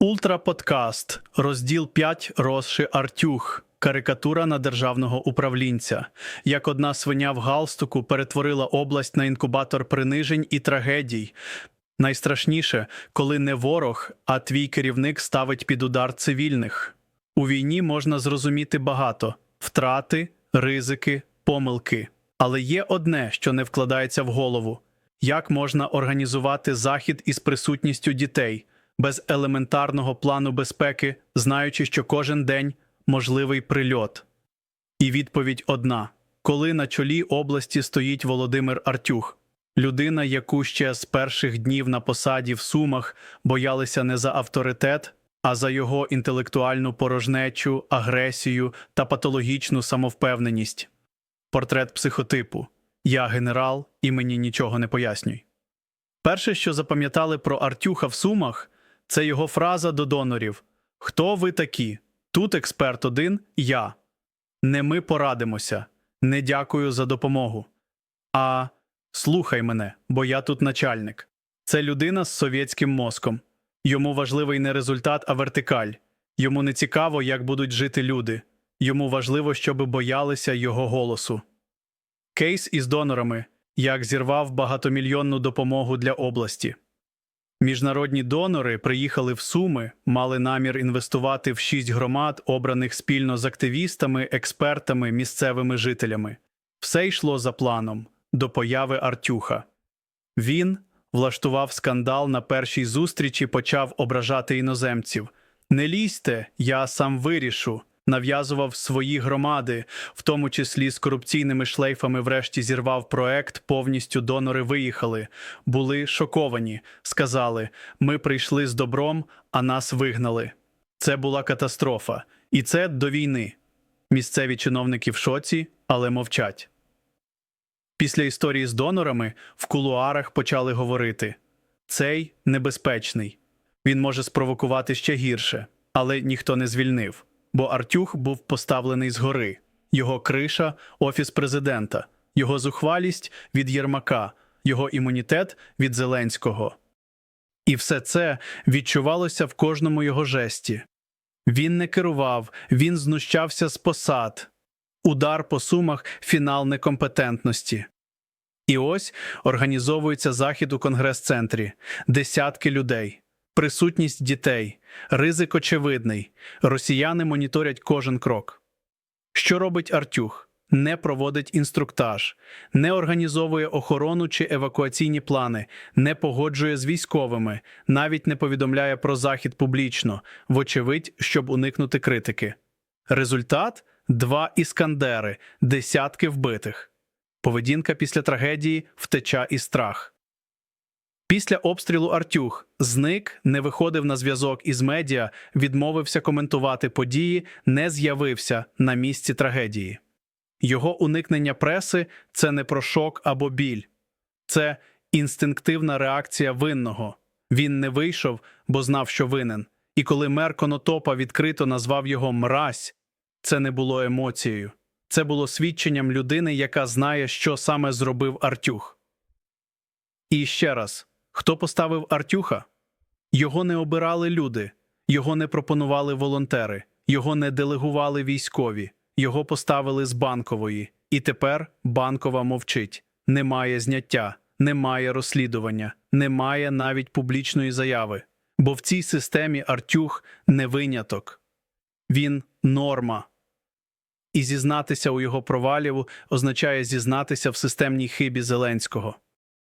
Ультраподкаст, розділ 5 Росши Артюх. Карикатура на державного управлінця. Як одна свиня в галстуку перетворила область на інкубатор принижень і трагедій. Найстрашніше, коли не ворог, а твій керівник ставить під удар цивільних. У війні можна зрозуміти багато втрати, ризики, помилки. Але є одне, що не вкладається в голову: як можна організувати захід із присутністю дітей без елементарного плану безпеки, знаючи, що кожен день можливий прильот. І відповідь одна: коли на чолі області стоїть Володимир Артюх, людина, яку ще з перших днів на посаді в Сумах боялися не за авторитет, а за його інтелектуальну порожнечу, агресію та патологічну самовпевненість. Портрет психотипу Я генерал, і мені нічого не пояснюй. Перше, що запам'ятали про Артюха в Сумах, це його фраза до донорів: Хто ви такі? Тут експерт один я. Не ми порадимося, не дякую за допомогу. А слухай мене, бо я тут начальник. Це людина з совєтським мозком. Йому важливий не результат, а вертикаль. Йому не цікаво, як будуть жити люди. Йому важливо, щоби боялися його голосу. Кейс із донорами як зірвав багатомільйонну допомогу для області. Міжнародні донори приїхали в Суми, мали намір інвестувати в шість громад, обраних спільно з активістами, експертами, місцевими жителями. Все йшло за планом до появи Артюха. Він влаштував скандал на першій зустрічі, почав ображати іноземців. Не лізьте, я сам вирішу. Нав'язував свої громади, в тому числі з корупційними шлейфами, врешті зірвав проект. Повністю донори виїхали, були шоковані. Сказали: ми прийшли з добром, а нас вигнали. Це була катастрофа, і це до війни. Місцеві чиновники в шоці, але мовчать. Після історії з донорами в кулуарах почали говорити: цей небезпечний. Він може спровокувати ще гірше, але ніхто не звільнив. Бо Артюх був поставлений згори, його криша офіс президента, його зухвалість від Єрмака, його імунітет від Зеленського. І все це відчувалося в кожному його жесті. Він не керував, він знущався з посад. Удар по сумах фінал некомпетентності. І ось організовується захід у конгрес-центрі, десятки людей, присутність дітей, ризик очевидний. Росіяни моніторять кожен крок. Що робить Артюх? Не проводить інструктаж, не організовує охорону чи евакуаційні плани, не погоджує з військовими, навіть не повідомляє про захід публічно, вочевидь, щоб уникнути критики. Результат два іскандери, десятки вбитих. Поведінка після трагедії втеча і страх. Після обстрілу Артюх зник, не виходив на зв'язок із медіа, відмовився коментувати події, не з'явився на місці трагедії. Його уникнення преси це не про шок або біль, це інстинктивна реакція винного. Він не вийшов, бо знав, що винен. І коли мер Конотопа відкрито назвав його мразь, це не було емоцією. Це було свідченням людини, яка знає, що саме зробив Артюх. І ще раз. Хто поставив Артюха? Його не обирали люди, його не пропонували волонтери, його не делегували військові, його поставили з банкової. І тепер банкова мовчить. Немає зняття, немає розслідування, немає навіть публічної заяви. Бо в цій системі Артюх не виняток, він норма. І зізнатися у його провалів означає зізнатися в системній хибі Зеленського.